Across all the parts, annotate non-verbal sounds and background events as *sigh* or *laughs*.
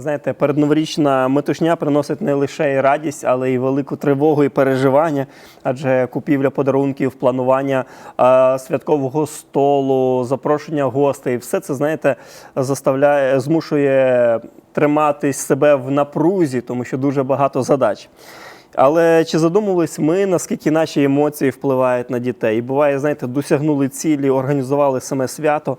Знаєте, передноворічна метушня приносить не лише і радість, але й велику тривогу і переживання. Адже купівля подарунків, планування е, святкового столу, запрошення гостей, все це знаєте, заставляє, змушує триматись себе в напрузі, тому що дуже багато задач. Але чи задумувались ми, наскільки наші емоції впливають на дітей? Буває, знаєте, досягнули цілі, організували саме свято,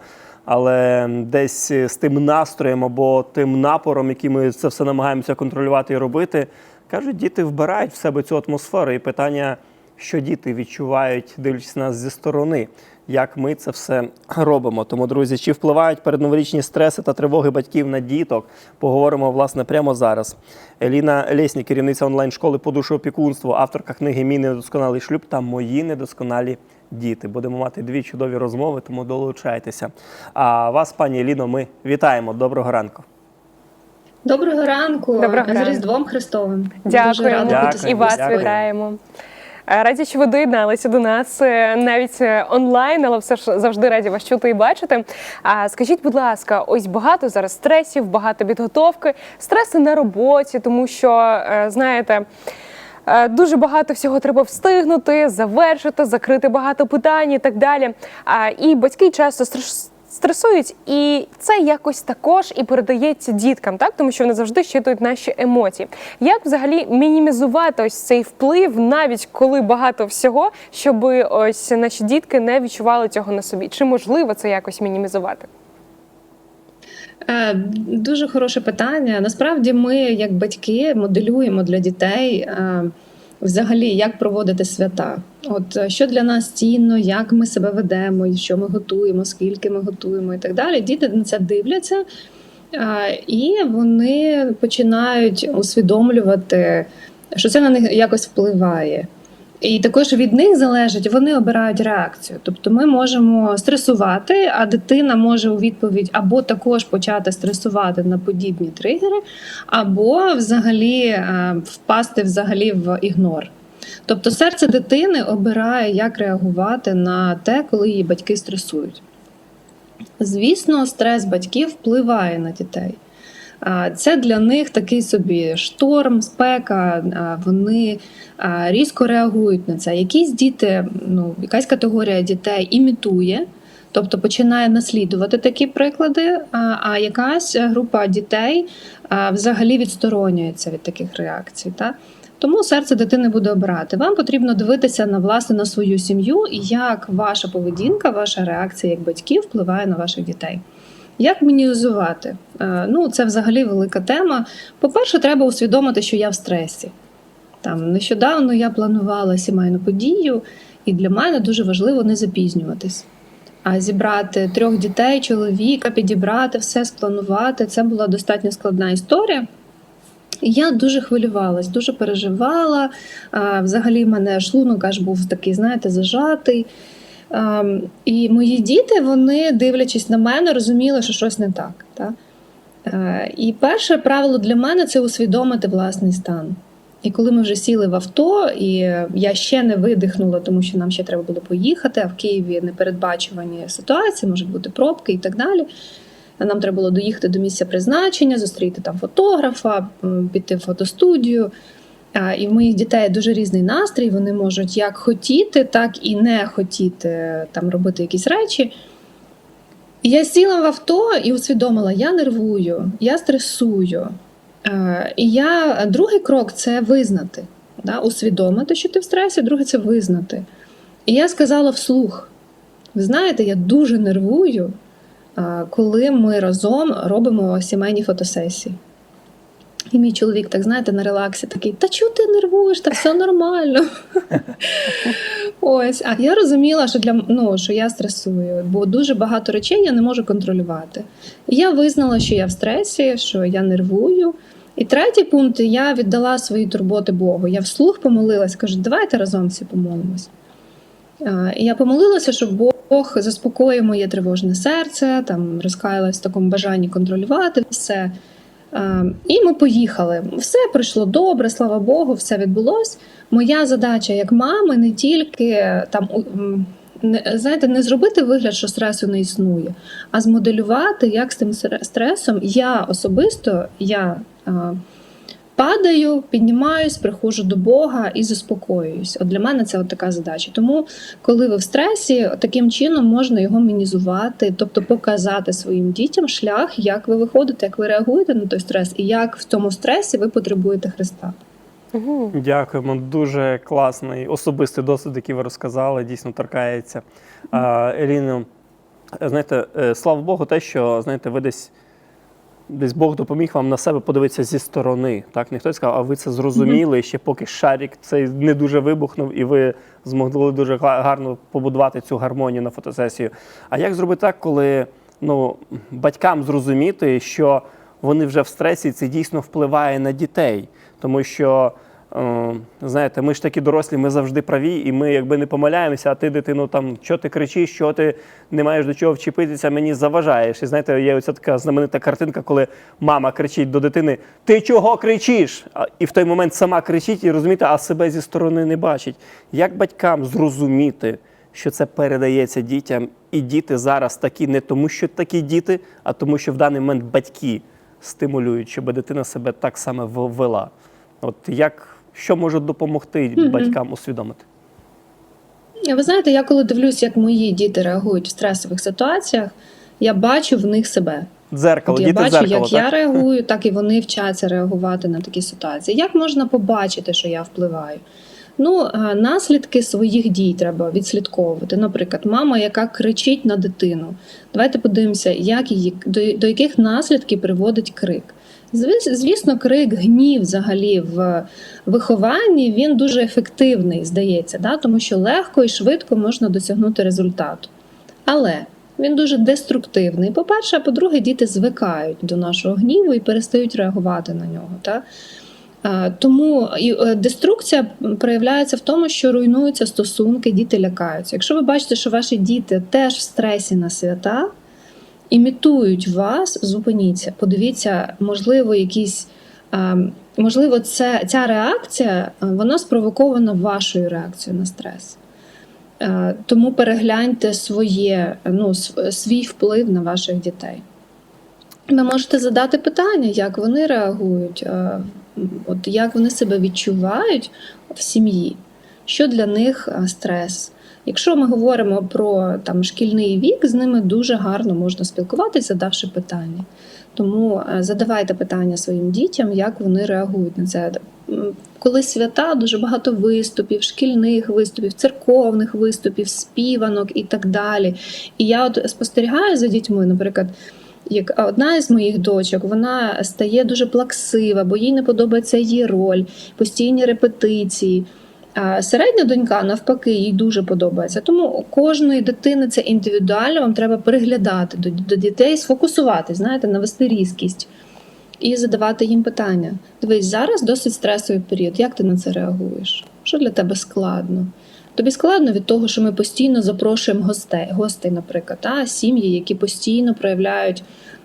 але десь з тим настроєм або тим напором, який ми це все намагаємося контролювати і робити, кажуть, діти вбирають в себе цю атмосферу. І питання, що діти відчувають, дивлячись нас зі сторони, як ми це все робимо. Тому, друзі, чи впливають передноворічні стреси та тривоги батьків на діток? Поговоримо власне прямо зараз. Еліна Лєснік, керівниця онлайн-школи по душоопікунству, авторка книги Мій недосконалий шлюб та мої недосконалі діти. Будемо мати дві чудові розмови, тому долучайтеся. А вас, пані Еліно, ми вітаємо. Доброго ранку. Доброго ранку Доброго з. Різдвом Христовим. Дякую. Дуже Дякую. І вас Дякую. вітаємо. Е, Раді, що ви доєдналися до нас е, навіть е, онлайн, але все ж завжди раді вас чути і бачити. А скажіть, будь ласка, ось багато зараз стресів, багато підготовки, стреси на роботі, тому що знаєте. Е, Дуже багато всього треба встигнути, завершити, закрити багато питань і так далі. І батьки часто стресують, і це якось також і передається діткам, так тому що вони завжди щитують наші емоції. Як взагалі мінімізувати ось цей вплив, навіть коли багато всього, щоб ось наші дітки не відчували цього на собі? Чи можливо це якось мінімізувати? Е, Дуже хороше питання. Насправді, ми, як батьки, моделюємо для дітей е, взагалі, як проводити свята. От е, що для нас цінно, як ми себе ведемо, що ми готуємо, скільки ми готуємо і так далі. Діти на це дивляться. І вони починають усвідомлювати, що це на них якось впливає. І також від них залежить, вони обирають реакцію. Тобто ми можемо стресувати, а дитина може у відповідь або також почати стресувати на подібні тригери, або взагалі е, впасти взагалі в ігнор. Тобто серце дитини обирає, як реагувати на те, коли її батьки стресують. Звісно, стрес батьків впливає на дітей. Це для них такий собі шторм, спека. Вони різко реагують на це. Якісь діти, ну якась категорія дітей імітує, тобто починає наслідувати такі приклади. А якась група дітей взагалі відсторонюється від таких реакцій. Та? Тому серце дитини буде обирати. Вам потрібно дивитися на власне на свою сім'ю і як ваша поведінка, ваша реакція як батьків впливає на ваших дітей. Як мінімізувати? Е, Ну, це взагалі велика тема. По-перше, треба усвідомити, що я в стресі. Там нещодавно я планувала сімейну подію, і для мене дуже важливо не запізнюватись. А зібрати трьох дітей, чоловіка, підібрати все, спланувати це була достатньо складна історія. Я дуже хвилювалась, дуже переживала. Взагалі, в мене шлунок аж був такий, знаєте, зажатий. Ем, І мої діти, вони, дивлячись на мене, розуміли, що щось не так. Та? Е, І перше правило для мене це усвідомити власний стан. І коли ми вже сіли в авто, і я ще не видихнула, тому що нам ще треба було поїхати, а в Києві непередбачувані ситуації, можуть бути пробки і так далі. Нам треба було доїхати до місця призначення, зустріти там фотографа, піти в фотостудію. І в моїх дітей дуже різний настрій. Вони можуть як хотіти, так і не хотіти там робити якісь речі. Я сіла в авто і усвідомила, я нервую, я стресую. І я другий крок це визнати, да? усвідомити, що ти в стресі, друге це визнати. І я сказала вслух: ви знаєте, я дуже нервую, коли ми разом робимо сімейні фотосесії. І мій чоловік, так знаєте, на релаксі такий: Та чого ти нервуєш? Та все нормально. *laughs* Ось, а я розуміла, що для ну, що я стресую, бо дуже багато речей я не можу контролювати. І я визнала, що я в стресі, що я нервую. І третій пункт я віддала свої турботи Богу. Я вслух помолилась, кажу, давайте разом всі помолимось. І я помолилася, щоб Бог заспокоїв моє тривожне серце, там розкаялась в такому бажанні контролювати все. А, І ми поїхали. Все пройшло добре, слава Богу, все відбулось. Моя задача як мами не тільки там не знаєте, не зробити вигляд, що стресу не існує, а змоделювати, як з тим стре- стресом я особисто я а, падаю, піднімаюсь, приходжу до Бога і заспокоююсь. От для мене це от така задача. Тому, коли ви в стресі, таким чином можна його мінізувати, тобто показати своїм дітям шлях, як ви виходите, як ви реагуєте на той стрес, і як в тому стресі ви потребуєте Христа. Угу. Дякуємо. Дуже класний особистий досвід, який ви розказали, дійсно торкається. Еліно, знаєте, е, слава Богу, те, що знаєте, ви десь. Десь Бог допоміг вам на себе подивитися зі сторони. Так, ніхто сказав, а ви це зрозуміли, ще поки шарик цей не дуже вибухнув, і ви змогли дуже гарно побудувати цю гармонію на фотосесію. А як зробити так, коли ну, батькам зрозуміти, що вони вже в стресі, і це дійсно впливає на дітей? Тому що, знаєте, ми ж такі дорослі, ми завжди праві, і ми якби не помиляємося, а ти, дитину, там, що ти кричиш, що ти не маєш до чого вчепитися, мені заважаєш. І знаєте, є оця така знаменита картинка, коли мама кричить до дитини: Ти чого кричиш? І в той момент сама кричить і розумієте, а себе зі сторони не бачить. Як батькам зрозуміти, що це передається дітям, і діти зараз такі не тому, що такі діти, а тому, що в даний момент батьки стимулюють, щоб дитина себе так само вела. От як що може допомогти Мгм. батькам усвідомити? Ви знаєте, я коли дивлюсь, як мої діти реагують в стресових ситуаціях, я бачу в них себе. Дзеркало, От я діти бачу, дзеркало, як так? я реагую, так і вони вчаться реагувати на такі ситуації. Як можна побачити, що я впливаю? Ну, е, наслідки своїх дій треба відслідковувати. Наприклад, мама, яка кричить на дитину. Давайте подивимося, як її до, до яких наслідків приводить крик. Звіс- Звісно, крик, гнів взагалі в вихованні він дуже ефективний, здається, да? тому що легко і швидко можна досягнути результату. Але він дуже деструктивний. По-перше, а по-друге, діти звикають до нашого гніву і перестають реагувати на нього. Та? А, Тому е, деструкція проявляється в тому, що руйнуються стосунки, діти лякаються. Якщо ви бачите, що ваші діти теж в стресі на свята, імітують вас, зупиніться, подивіться, можливо, якісь. Можливо, це, ця реакція вона спровокована вашою реакцією на стрес. Тому перегляньте своє, ну, свій вплив на ваших дітей. Ви можете задати питання, як вони реагують, от як вони себе відчувають в сім'ї, що для них е, стрес. Якщо ми говоримо про там, шкільний вік, з ними дуже гарно можна спілкуватися, задавши питання. Тому е, задавайте питання своїм дітям, як вони реагують на це. Коли свята, дуже багато виступів, шкільних виступів, церковних виступів, співанок і так далі. І я от спостерігаю за дітьми, наприклад. Як одна із моїх дочок, вона стає дуже плаксива, бо їй не подобається її роль, постійні репетиції. А середня донька, навпаки, їй дуже подобається. Тому у кожної дитини це індивідуально, вам треба переглядати до, до дітей, сфокусувати, знаєте, навести різкість і задавати їм питання. Дивись, зараз досить стресовий період. Як ти на це реагуєш? Що для тебе складно? Тобі складно від того, що ми постійно запрошуємо гостей, гостей, наприклад, та, сім'ї, які постійно проявляють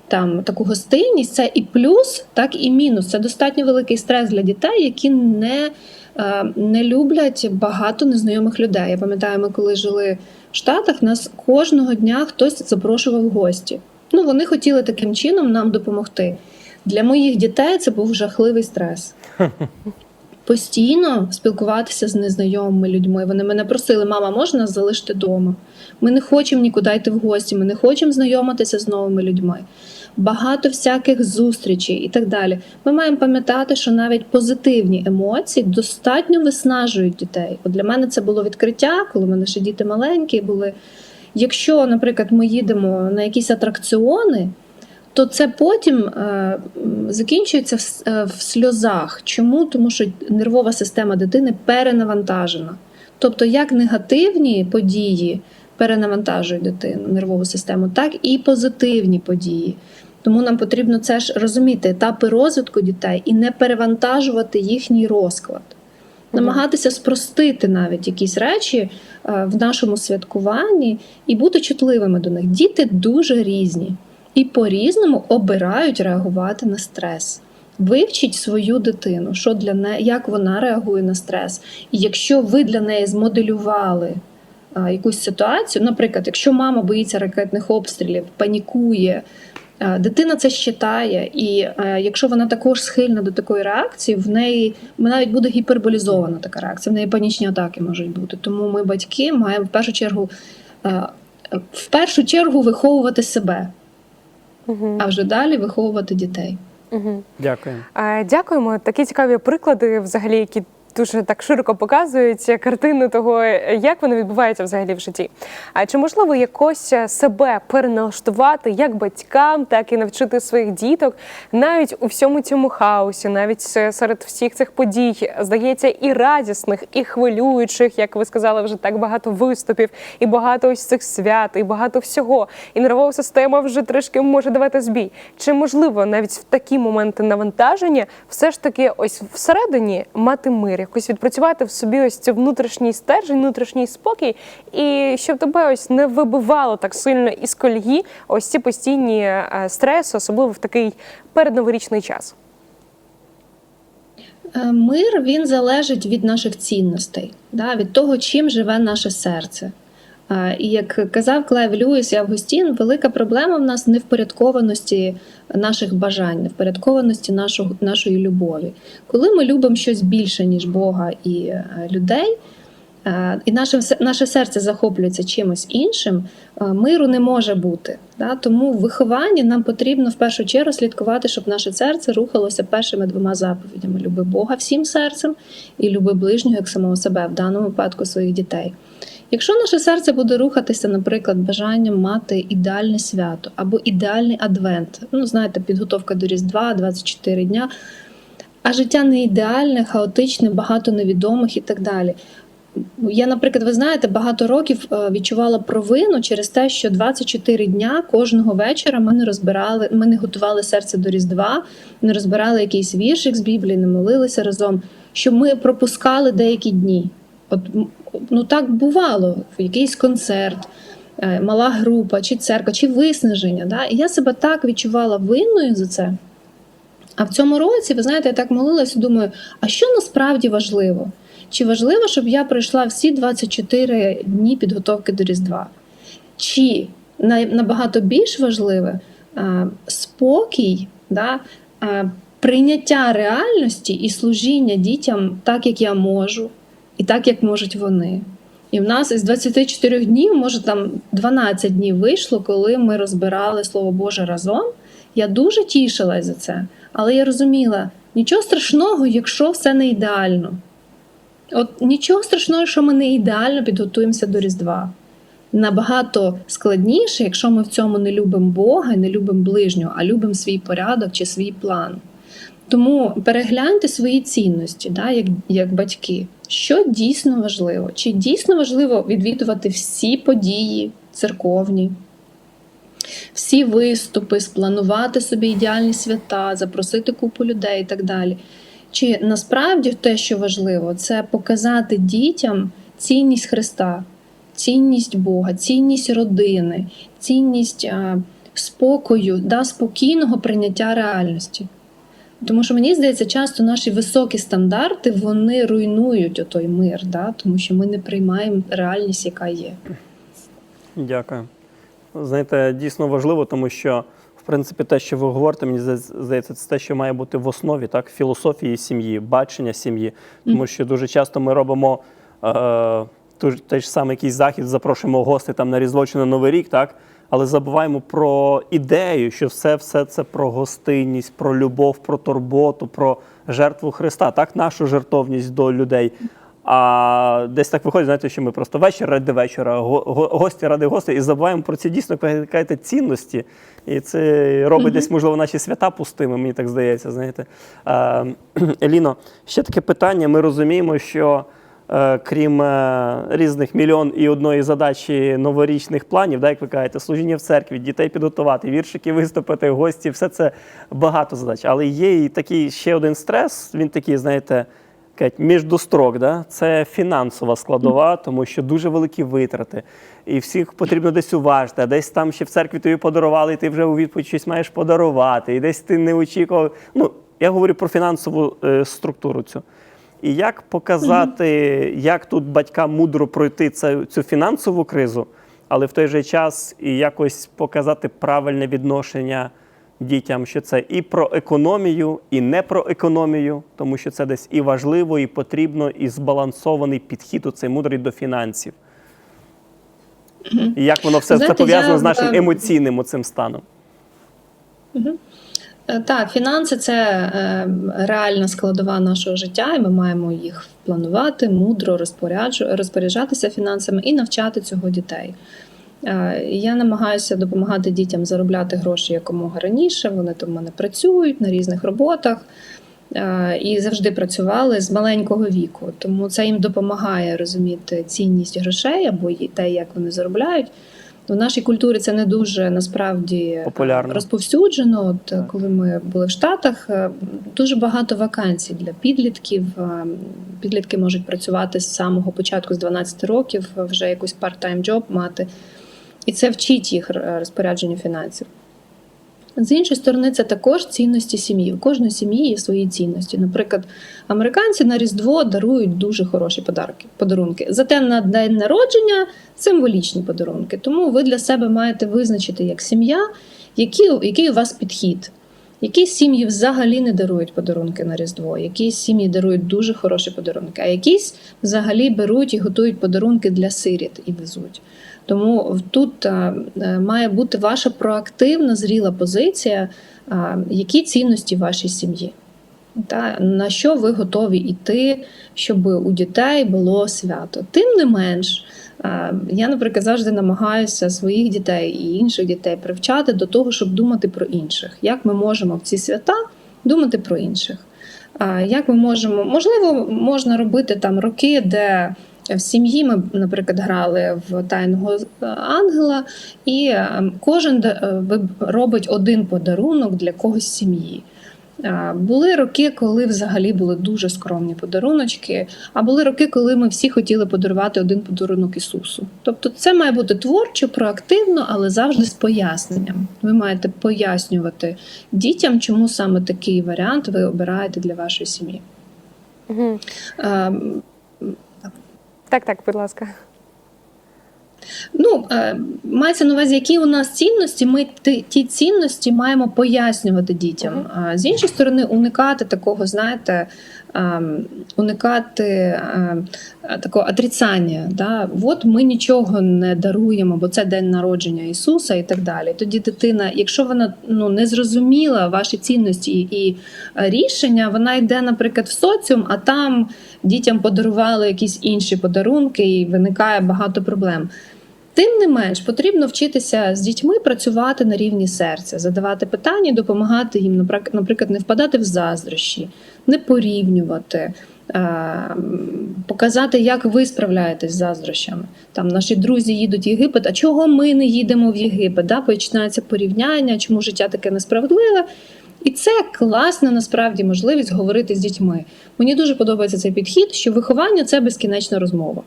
там таку гостинність. Це і плюс, так і мінус. Це достатньо великий стрес для дітей, які не, е, не люблять багато незнайомих людей. Я пам'ятаю, ми коли жили в Штатах, нас кожного дня хтось запрошував в гості. Ну, вони хотіли таким чином нам допомогти. Для моїх дітей це був жахливий стрес. *laughs* Постійно спілкуватися з незнайомими людьми. Вони мене просили, мама, можна залишити вдома? Ми не хочемо нікуди йти в гості, ми не хочемо знайомитися з новими людьми. Багато всяких зустрічей і так далі. Ми маємо пам'ятати, що навіть позитивні емоції достатньо виснажують дітей. От для мене це було відкриття, коли мене ще діти маленькі були. Якщо, наприклад, ми їдемо на якісь атракціони, то це потім е, закінчується в, е, в сльозах. Чому? Тому що нервова система дитини перенавантажена. Тобто, як негативні події перенавантажують дитину, нервову систему, так і позитивні події. Тому нам потрібно це ж розуміти етапи розвитку дітей і не перевантажувати їхній розклад. Намагатися спростити навіть якісь речі е, в нашому святкуванні і бути чутливими до них. Діти дуже різні і по-різному обирають реагувати на стрес. Вивчіть свою дитину, що для неї, як вона реагує на стрес. І якщо ви для неї змоделювали а, якусь ситуацію. Наприклад, якщо мама боїться ракетних обстрілів, панікує. Дитина це считає, і е, якщо вона також схильна до такої реакції, в неї навіть буде гіперболізована така реакція, в неї панічні атаки можуть бути. Тому ми, батьки, маємо в першу чергу е, в першу чергу виховувати себе, Угу. а вже далі виховувати дітей. Угу. Дякую. Е, Дякуємо. Такі цікаві приклади, взагалі, які дуже так широко показують картину того, як воно відбувається взагалі в житті. А чи можливо якось себе переналаштувати як батькам, так і навчити своїх діток навіть у всьому цьому хаосі, навіть серед всіх цих подій, здається, і радісних, і хвилюючих, як ви сказали, вже так багато виступів, і багато ось цих свят, і багато всього. І нервова система вже трішки може давати збій. Чи можливо навіть в такі моменти навантаження все ж таки ось всередині мати мир, якось відпрацювати в собі ось цю внутрішній стержень, внутрішній спокій, і щоб тебе ось не вибивало так сильно із кольги ось ці постійні е, стреси, особливо в такий передноворічний час. Е, Мир він залежить від наших цінностей, да, від того, чим живе наше серце. І як казав Клайв Льюіс і Августін, велика проблема в нас не впорядкованості наших бажань, не впорядкованості нашого, нашої любові. Коли ми любимо щось більше, ніж Бога і е, людей, е, і наше, наше серце захоплюється чимось іншим, е, миру не може бути. Да? Тому в вихованні нам потрібно в першу чергу слідкувати, щоб наше серце рухалося першими двома заповідями: люби Бога всім серцем і люби ближнього як самого себе, в даному випадку своїх дітей. Якщо наше серце буде рухатися, наприклад, бажанням мати ідеальне свято або ідеальний адвент, ну знаєте, підготовка до Різдва, 24 дня, а життя не ідеальне, хаотичне, багато невідомих і так далі. Я, наприклад, ви знаєте, багато років е, відчувала провину через те, що 24 дня кожного вечора ми не розбирали, ми не готували серце до Різдва, не розбирали якийсь віршик з Біблії, не молилися разом, що ми пропускали деякі дні. От ну так бувало, якийсь концерт, е, мала група, чи церква, чи виснаження. Да? І я себе так відчувала винною за це. А в цьому році, ви знаєте, я так молилася, думаю, а що насправді важливо? Чи важливо, щоб я пройшла всі 24 дні підготовки до Різдва? Чи набагато більш важливе а, спокій, да, а, прийняття реальності і служіння дітям так, як я можу, і так, як можуть вони. І в нас із 24 днів, може там 12 днів вийшло, коли ми розбирали Слово Боже разом. Я дуже тішилась за це, але я розуміла, нічого страшного, якщо все не ідеально. От нічого страшного, що ми не ідеально підготуємося до Різдва. Набагато складніше, якщо ми в цьому не любимо Бога не любимо ближнього, а любимо свій порядок чи свій план. Тому перегляньте свої цінності, да, як, як батьки, що дійсно важливо. Чи дійсно важливо відвідувати всі події церковні, всі виступи, спланувати собі ідеальні свята, запросити купу людей і так далі. Чи насправді те, що важливо, це показати дітям цінність Христа, цінність Бога, цінність родини, цінність а, спокою, да, спокійного прийняття реальності. Тому що мені здається, часто наші високі стандарти вони руйнують отой мир, да, тому що ми не приймаємо реальність, яка є. Дякую. Знаєте, дійсно важливо, тому що, в принципі, те, що ви говорите, мені зда- здається, це те, що має бути в основі так, філософії сім'ї, бачення сім'ї. Тому що дуже часто ми робимо е, той ж самий якийсь захід, запрошуємо гостей там на Різдво чи на Новий рік, так? Але забуваємо про ідею, що все, все це про гостинність, про любов, про турботу, про жертву Христа, так, нашу жертовність до людей. А десь так виходить, знаєте, що ми просто вечір ради вечора, го- го- гості ради гостей, і забуваємо про ці дійсно кажете, цінності. І це робить десь, можливо, наші свята пустими, мені так здається. знаєте. Е, *clears throat* Еліно, ще таке питання. Ми розуміємо, що крім е, різних мільйон і одної задачі новорічних планів, да, як ви кажете, служіння в церкві, дітей підготувати, віршики виступити, гості, все це багато задач. Але є і такий ще один стрес, він такий, знаєте, міждострок, да? це фінансова складова, тому що дуже великі витрати. І всіх потрібно десь уважити, а десь там ще в церкві тобі подарували, і ти вже у відповідь щось маєш подарувати, і десь ти не очікував. Ну, я говорю про фінансову е, структуру цю. І як показати, як тут батькам мудро пройти цю, цю фінансову кризу, але в той же час і якось показати правильне відношення дітям, що це і про економію, і не про економію, тому що це десь і важливо, і потрібно, і збалансований підхід у цей мудрий до фінансів. І як воно все це пов'язано я з нашим емоційним оцим станом? Е, Так, фінанси це е, реальна складова нашого життя, і ми маємо їх планувати, мудро розпоряджатися фінансами і навчати цього дітей. Е, Я намагаюся допомагати дітям заробляти гроші якомога раніше. Вони там в мене працюють на різних роботах е, і завжди працювали з маленького віку. Тому це їм допомагає розуміти цінність грошей або те, як вони заробляють. В нашій культурі це не дуже насправді Популярно. розповсюджено. От е, коли ми були в Штатах, е, дуже багато вакансій для підлітків. Е, Підлітки можуть працювати з самого початку, з 12 років, вже якусь парт-тайм-джоб мати. І це вчить їх розпорядженню фінансів. З іншої сторони, це також цінності сім'ї. У кожної сім'ї є свої цінності. Наприклад, американці на Різдво дарують дуже хороші подарки, подарунки. Зате на день народження символічні подарунки. Тому ви для себе маєте визначити як сім'я, який, який у вас підхід. Які сім'ї взагалі не дарують подарунки на Різдво, які сім'ї дарують дуже хороші подарунки, а якісь взагалі беруть і готують подарунки для сиріт і везуть. Тому тут е, е, має бути ваша проактивна, зріла позиція, е, які цінності вашій сім'ї. Та, на що ви готові йти, щоб у дітей було свято. Тим не менш, я, наприклад, завжди намагаюся своїх дітей і інших дітей привчати до того, щоб думати про інших. Як ми можемо в ці свята думати про інших? Як ми можемо, можливо, можна робити там роки, де в сім'ї ми, наприклад, грали в тайного е, ангела, і е, кожен е, робить один подарунок для когось з сім'ї. Були роки, коли взагалі були дуже скромні подаруночки, а були роки, коли ми всі хотіли подарувати один подарунок Ісусу. Тобто це має бути творчо, проактивно, але завжди з поясненням. Ви маєте пояснювати дітям, чому саме такий варіант ви обираєте для вашої сім'ї. Мгм. Так, так, будь ласка. Ну, е, мається на увазі, які у нас цінності. Ми ті, ті цінності маємо пояснювати дітям. З іншої сторони, уникати такого, знаєте, уникати е, е, такого отрицання. Да? От ми нічого не даруємо, бо це день народження Ісуса і так далі. Тоді дитина, якщо вона ну, не зрозуміла ваші цінності і, і е, рішення, вона йде, наприклад, в соціум, а там дітям подарували якісь інші подарунки, і виникає багато проблем. Тим не менш, потрібно вчитися з дітьми працювати на рівні серця, задавати питання, допомагати їм, наприклад, не впадати в заздрощі, не порівнювати, е, показати, як ви справляєтесь з заздрощами. Там наші друзі їдуть в Єгипет, а чого ми не їдемо в Єгипет? Да? Починається порівняння, чому життя таке несправедливе. І це класна насправді можливість говорити з дітьми. Мені дуже подобається цей підхід, що виховання це безкінечна розмова.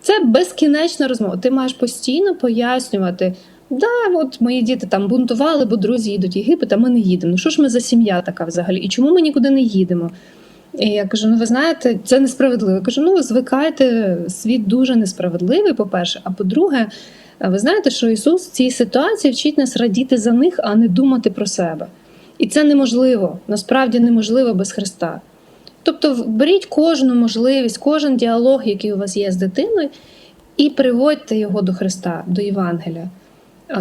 Це безкінечна розмова. Ти маєш постійно пояснювати. Да, от мої діти там бунтували, бо друзі їдуть Єгипет, а ми не їдемо. Ну що ж ми за сім'я така взагалі? І чому ми нікуди не їдемо? І я кажу: ну ви знаєте, це несправедливо. Я кажу, ну звикайте, світ дуже несправедливий, по-перше. А по-друге, ви знаєте, що Ісус в цій ситуації вчить нас радіти за них, а не думати про себе. І це неможливо, насправді неможливо без Христа. Тобто, беріть кожну можливість, кожен діалог, який у вас є з дитиною, і приводьте його до Христа, до Євангелія.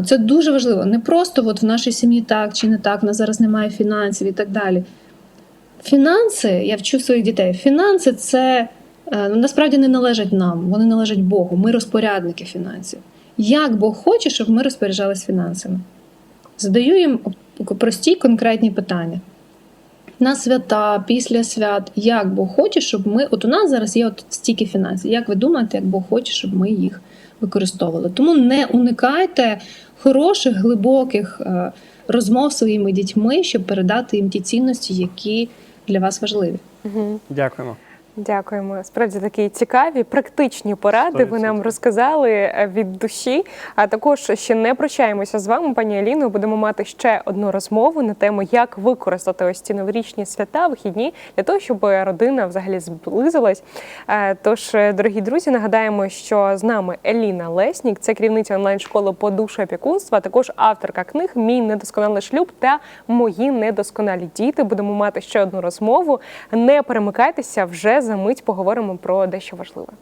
Це дуже важливо. Не просто от в нашій сім'ї так чи не так, в нас зараз немає фінансів і так далі. Фінанси, я вчу своїх дітей, фінанси це е, ну, насправді не належать нам, вони належать Богу. Ми розпорядники фінансів. Як Бог хоче, щоб ми розпоряджались фінансами? Задаю їм прості конкретні питання. На свята, після свят, як Бог хоче, щоб ми. От у нас зараз є от стільки фінансів. Як ви думаєте, як Бог хоче, щоб ми їх використовували? Тому не уникайте хороших, глибоких е, розмов зі своїми дітьми, щоб передати їм ті цінності, які для вас важливі. Дякуємо. Дякуємо. Справді такі цікаві, практичні поради. Ви нам розказали е, від душі. А також ще не прощаємося з вами, пані Аліно. Будемо мати ще одну розмову на тему, як використати ось ці новорічні свята, вихідні для того, щоб родина взагалі зблизилась. Е, Тож, е, дорогі друзі, нагадаємо, що з нами Еліна Леснік, це керівниця онлайн-школи по душу опікунства, також авторка книг Мій недосконалий шлюб та Мої недосконалі діти. Будемо мати ще одну розмову. Не перемикайтеся вже за мить поговоримо про дещо важливе.